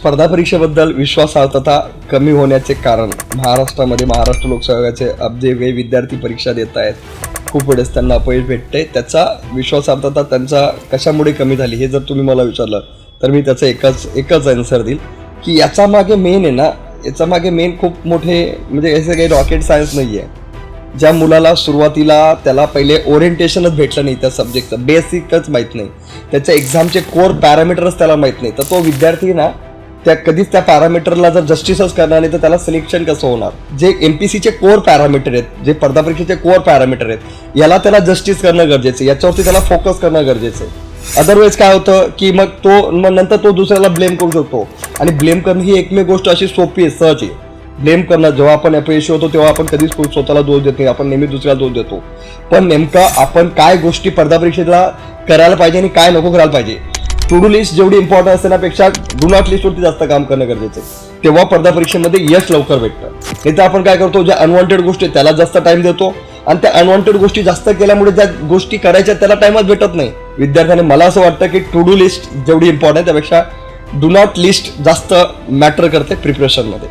स्पर्धा परीक्षेबद्दल विश्वासार्हता कमी होण्याचे कारण महाराष्ट्रामध्ये महाराष्ट्र लोकसेवेचे अब्जे वे विद्यार्थी परीक्षा देत आहेत. खूप वेळेस त्यांना अपयश भेटते. त्याचा विश्वासार्हता त्यांचा कशामुळे कमी झाली हे जर तुम्ही मला विचारलं तर मी त्याचं एकच एकच आन्सर देईल की याचा मागे मेन आहे ना याचा मागे मेन खूप मोठे म्हणजे याचं काही रॉकेट सायन्स नाही आहे ज्या मुलाला सुरुवातीला त्याला पहिले ओरिएंटेशनच भेटलं नाही त्या सब्जेक्टचं बेसिकच माहीत नाही. त्याच्या एक्झामचे कोर पॅरामीटर्स त्याला माहीत नाही. तर तो विद्यार्थी ना त्या कधीच त्या पॅरामीटरला जर जस्टिसच करणार नाही तर त्याला सिलेक्शन कसं होणार? जे एम पी सीचे कोर पॅरामीटर आहेत जे स्पर्धा परीक्षेचे कोर पॅरामीटर आहेत याला त्याला जस्टिस करणं गरजेचं आहे. याच्यावरती त्याला फोकस करणं गरजेचं आहे. अदरवाईज काय होतं की मग तो मग नंतर तो दुसऱ्याला ब्लेम करू शकतो. आणि ब्लेम करणं ही एकमेव गोष्ट अशी सोपी आहे सहज आहे. ब्लेम करणं जेव्हा आपण अपयशी होतो तेव्हा आपण कधीच स्वतःला दोष देत नाही. आपण नेहमी दुसऱ्याला दोष देतो. पण नेमकं आपण काय गोष्टी स्पर्धा परीक्षेला करायला पाहिजे आणि काय नको करायला पाहिजे? टू डू लिस्ट जेवढी इम्पॉर्टंट असते त्यापेक्षा डू नॉट लिस्टवरती जास्त काम करणं गरजेचं आहे. तेव्हा स्पर्धा परीक्षेमध्ये यश लवकर भेटतं. नाही तर आपण काय करतो ज्या अनवॉन्टेड गोष्टी त्याला जास्त टाइम देतो आणि त्या अनवॉन्टेड गोष्टी जास्त केल्यामुळे ज्या गोष्टी करायच्या त्याला टाइमच भेटत नाही. विद्यार्थ्याने मला असं वाटतं की टू डू लिस्ट जेवढी इम्पॉर्टंट आहे त्यापेक्षा डू नॉट लिस्ट जास्त मॅटर करते प्रिपरेशनमध्ये